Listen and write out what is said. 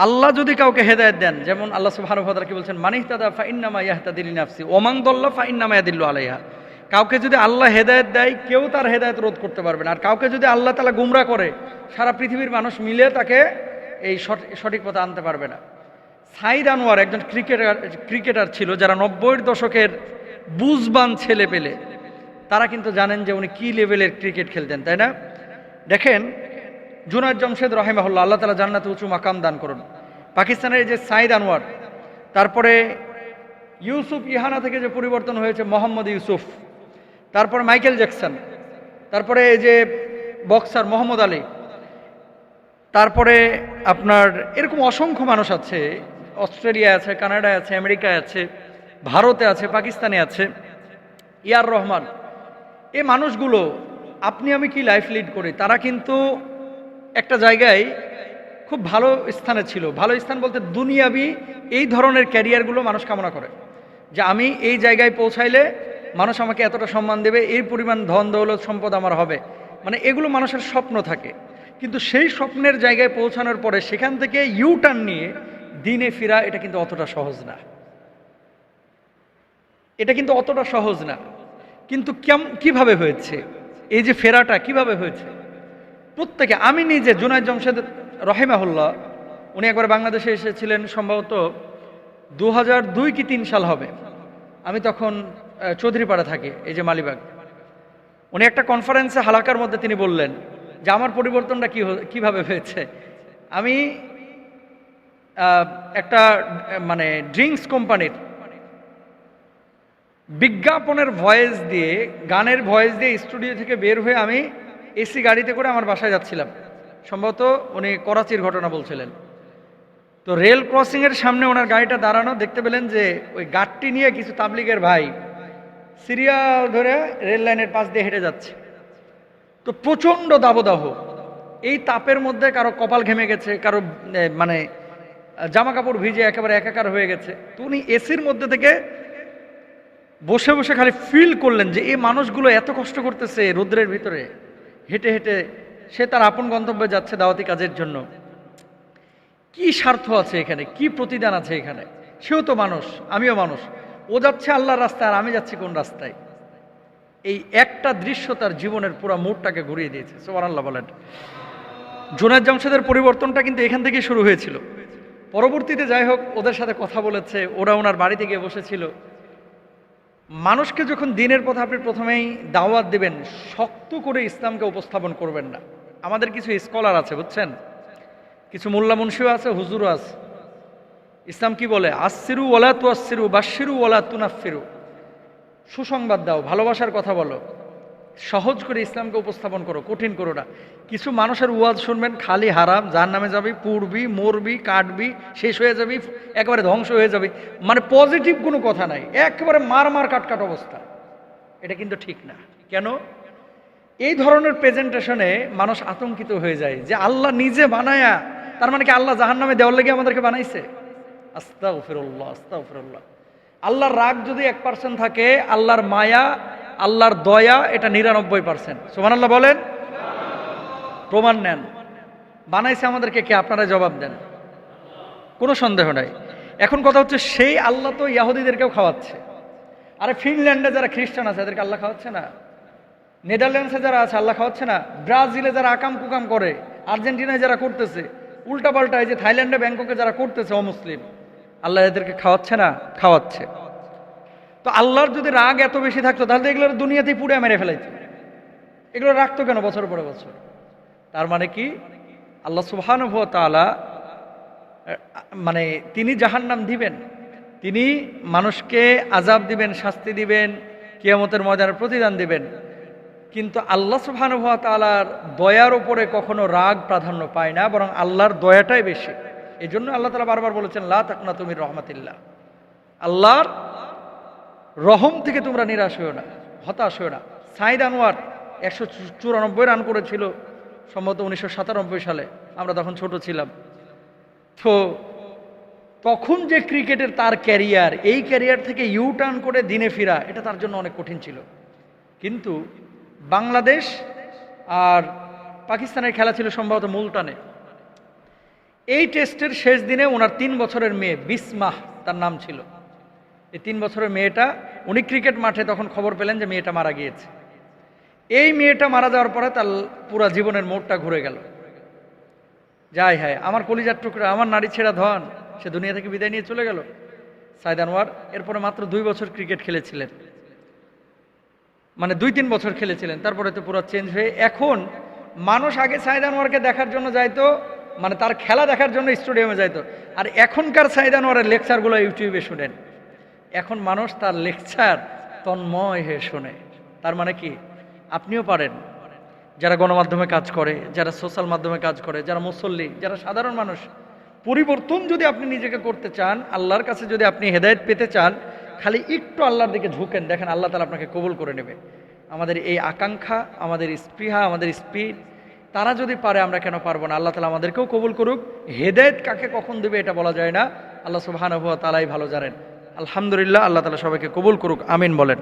আল্লাহ যদি কাউকে হেদায়ত দেন, যেমন আল্লাহ সুবহানাহু কি বলছেন মানিহতাদা ফা ইন্নামা ইয়াহতাদিল নাফসি ওমান দল্লা ফা ইন্নামা ইয়াদিল্লু আলাইহা। কাউকে যদি আল্লাহ হেদায়ত দেয়, কেউ তার হেদায়ত রোধ করতে পারবে না। আর কাউকে যদি আল্লাহ তালা গুমরা করে, সারা পৃথিবীর মানুষ মিলে তাকে এই সঠ- সঠিক পথে আনতে পারবে না। সাইদ আনোয়ার একজন ক্রিকেটার ক্রিকেটার ছিল, যারা নব্বইয়ের দশকের বুঝবান ছেলে পেলে তারা কিন্তু জানেন যে উনি কী লেভেলের ক্রিকেট খেলতেন, তাই না? দেখেন জুনায়দ জমশেদ রহেমাহুল্লাহ, আল্লাহ তালা জান্নাতে উঁচু মাকাম দান করুন। পাকিস্তানের যে সাইদ আনোয়ার, তারপরে ইউসুফ ইহানা থেকে যে পরিবর্তন হয়েছে, মোহাম্মদ ইউসুফ, তারপরে মাইকেল জ্যাকসন, তারপরে এই যে বক্সার মোহাম্মদ আলী, তারপরে আপনার এরকম অসংখ্য মানুষ আছে অস্ট্রেলিয়া আছে, কানাডায় আছে, আমেরিকায় আছে, ভারতে আছে, পাকিস্তানে আছে, ইয়ার রহমান এই মানুষগুলো, আপনি আমি কি লাইফ লিড করি, তারা কিন্তু একটা জায়গায় খুব ভালো স্থানে ছিল। ভালো স্থান বলতে দুনিয়াবি এই ধরনের ক্যারিয়ারগুলো মানুষ কামনা করে। যে আমি এই জায়গায় পৌঁছাইলে মানুষ আমাকে এতটা সম্মান দেবে এই পরিমাণ ধন দৌলত সম্পদ আমার হবে। মানে এগুলো মানুষের স্বপ্ন থাকে। কিন্তু সেই স্বপ্নের জায়গায় পৌঁছানোর পরে সেখান থেকে ইউ টার্ন নিয়ে দিনে ফেরা এটা কিন্তু অতটা সহজ না। এটা কিন্তু অতটা সহজ না। কিন্তু কেম, কীভাবে হয়েছে? এই যে ফেরাটা কীভাবে হয়েছে? প্রত্যেকে, আমি নিজে জুনায়দ জমশেদ রহেমাহুল্লাহ, উনি একবার বাংলাদেশে এসেছিলেন সম্ভবত দু হাজার দুই কি তিন সাল হবে। আমি তখন চৌধুরীপাড়া থাকি, এই যে মালিবাগ। উনি একটা কনফারেন্সে হালাকার মধ্যে তিনি বললেন যে, আমার পরিবর্তনটা কী কীভাবে হয়েছে? আমি একটা মানে ড্রিঙ্কস কোম্পানির বিজ্ঞাপনের ভয়েস দিয়ে, গানের ভয়েস দিয়ে স্টুডিও থেকে বের হয়ে আমি এসি গাড়িতে করে আমার বাসায় যাচ্ছিলাম। সম্ভবত উনি করাচির ঘটনা বলছিলেন। তো রেল ক্রসিংয়ের সামনে ওনার গাড়িটা দাঁড়ানো, দেখতে পেলেন যে ওই গাড়টি নিয়ে কিছু তাবলিগের ভাই সিরিয়াল ধরে রেল লাইনের পাশ দিয়ে হেঁটে যাচ্ছে। তো প্রচণ্ড দাবদাহ। এই তাপের মধ্যে কারও কপাল ঘেমে গেছে, কারও মানে জামা কাপড় ভিজে একেবারে একাকার হয়ে গেছে। তো উনি এসির মধ্যে থেকে বসে বসে খালি ফিল করলেন যে এই মানুষগুলো এত কষ্ট করতেছে রৌদ্রের ভিতরে। হেঁটে হেঁটে সে তার আপন গন্তব্যে যাচ্ছে দাওয়াতি কাজের জন্য। কি স্বার্থ আছে এখানে? কি প্রতিদান আছে এখানে? সেও তো মানুষ, আমিও মানুষ। ও যাচ্ছে আল্লাহর রাস্তায় আর আমি যাচ্ছি কোন রাস্তায়? এই একটা দৃশ্য তার জীবনের পুরো মুডটাকে ঘুরিয়ে দিয়েছে সোমান আল্লাহ বলেন। জোনায়দ জামশেদের পরিবর্তনটা কিন্তু এখান থেকেই শুরু হয়েছিল। পরবর্তীতে যাই হোক, ওদের সাথে কথা বলেছে, ওরা ওনার বাড়িতে গিয়ে বসেছিল। মানুষকে যখন দিনের পথে আপনি প্রথমেই দাওয়াত দেবেন, শক্ত করে ইসলামকে উপস্থাপন করবেন না। আমাদের কিছু স্কলার আছে, বুঝছেন? কিছু মোল্লা মুন্সিও আছে, হুজুরও আছে। ইসলাম কি বলে? আসিরু ওলা তু আসিরু বাসিরু ওলা তুনাফিরু সুসংবাদ দাও, ভালোবাসার কথা বলো। সহজ করে ইসলামকে উপস্থাপন করো, কঠিন করো না। কিছু মানুষের ওয়াজ শুনবেন, খালি হারাম যার নামে যাবি, পুড়বি, মরবি, কাটবি, শেষ হয়ে যাবি, একেবারে ধ্বংস হয়ে যাবি। মানে পজিটিভ কোনো কথা নাই, একেবারে মার মার কাট কাট অবস্থা। এটা কিন্তু ঠিক না। কেন? এই ধরনের প্রেজেন্টেশনে মানুষ আতঙ্কিত হয়ে যায় যে আল্লাহ নিজে বানায়া, তার মানে কি আল্লাহ জাহান নামে দেওয়ার লেগে আমাদেরকে বানাইছে? আস্তা ফিরুল্লাহ আস্তা ফিরুল্লাহ আল্লাহর রাগ যদি এক পার্সেন্ট থাকে, আল্লাহর মায়া আল্লাহর দয়া, এটা নিরানব্বই পার্সেন্ট সুমান আল্লাহ বলেন? প্রমাণ নেন। বানাইছে আমাদেরকে কে? আপনারা জবাব দেন। কোনো সন্দেহ নাই। এখন কথা হচ্ছে, সেই আল্লাহ তো ইয়াহুদিদেরকেও খাওয়াচ্ছে। আরে ফিনল্যান্ডে যারা খ্রিস্টান আছে, এদেরকে আল্লাহ খাওয়াচ্ছে না? নেদারল্যান্ডসে যারা আছে, আল্লাহ খাওয়াচ্ছে না? ব্রাজিলে যারা আকাম কুকাম করে, আর্জেন্টিনায় যারা করতেছে উল্টা পাল্টা এই যে থাইল্যান্ডে ব্যাংককে যারা করতেছে, অমুসলিম, আল্লাহ এদেরকে খাওয়াচ্ছে না? খাওয়াচ্ছে। তো আল্লাহর যদি রাগ এত বেশি থাকতো, তাহলে এগুলো দুনিয়াতেই পুড়ে মেরে ফেলাইতো। এগুলো রাখতো কেন বছর পরে বছর? তার মানে কি? আল্লাহ সুবহানুভ মানে তিনি জাহান্নাম দিবেন। তিনি মানুষকে আজাব দিবেন, শাস্তি দিবেন, কিয়ামতের ময়দানের প্রতিদান দিবেন। কিন্তু আল্লাহ সুবহানুভ তাআলার দয়ার উপরে কখনো রাগ প্রাধান্য পায় না, বরং আল্লাহর দয়াটাই বেশি। এই জন্য আল্লাহ তালা বারবার বলেছেন, লা তাকনা তুমি রহমাতিল্লাহ। আল্লাহর রহম থেকে তোমরা নিরাশ হয়েও না, হতাশ হয়েও না। সাইদ আনোয়ার একশো চুরানব্বই রান করেছিল সম্ভবত উনিশশো সাতানব্বই সালে, আমরা তখন ছোট ছিলাম। তো তখন যে ক্রিকেটের তার ক্যারিয়ার, এই ক্যারিয়ার থেকে ইউ টার্ন করে দিনে ফিরা, এটা তার জন্য অনেক কঠিন ছিল। কিন্তু বাংলাদেশ আর পাকিস্তানের খেলা ছিল সম্ভবত মুলতানে। এই টেস্টের শেষ দিনে ওনার তিন বছরের মেয়ে বিসমাহ তার নাম ছিল। এই তিন বছরের মেয়েটা, উনি ক্রিকেট মাঠে তখন খবর পেলেন যে মেয়েটা মারা গিয়েছে। এই মেয়েটা মারা যাওয়ার পরে তার পুরা জীবনের মোড়টা ঘুরে গেল। যাই হ্যাঁ আমার কলিজার টুকরা, আমার নারী ছেঁড়া ধন, সে দুনিয়া থেকে বিদায় নিয়ে চলে গেল। সাইদ আনোয়ার এরপরে মাত্র দুই বছর ক্রিকেট খেলেছিলেন। মানে দুই তিন বছর খেলেছিলেন, তারপরে তো পুরো চেঞ্জ হয়ে এখন মানুষ আগে সাইদ আনোয়ারকে দেখার জন্য যাইতো মানে তার খেলা দেখার জন্য স্টেডিয়ামে যাইতো। আর এখনকার সাইদ আনোয়ারের লেকচারগুলো ইউটিউবে শুনেন। এখন মানুষ তার লেকচার তন্ময় হয়ে শোনে। তার মানে কি? আপনিও পারেন। যারা গণমাধ্যমে কাজ করে, যারা সোশ্যাল মাধ্যমে কাজ করে, যারা মুসল্লি, যারা সাধারণ মানুষ, পরিবর্তন যদি আপনি নিজেকে করতে চান, আল্লাহর কাছে যদি আপনি হেদায়েত পেতে চান, খালি একটু আল্লাহর দিকে ঝুঁকেন, দেখেন আল্লাহ তালা আপনাকে কবুল করে নেবে। আমাদের এই আকাঙ্ক্ষা, আমাদের স্পৃহা, আমাদের স্পিড, তারা যদি পারে, আমরা কেন পারব না? আল্লাহ তালা আমাদেরকেও কবুল করুক। হেদায়েত কাকে কখন দেবে এটা বলা যায় না। আল্লাহ সুবাহানুভা তালাই ভালো জানেন। আলহামদুলিল্লাহ আল্লাহ তালা সবাইকে কবুল করুক আমিন বলেন।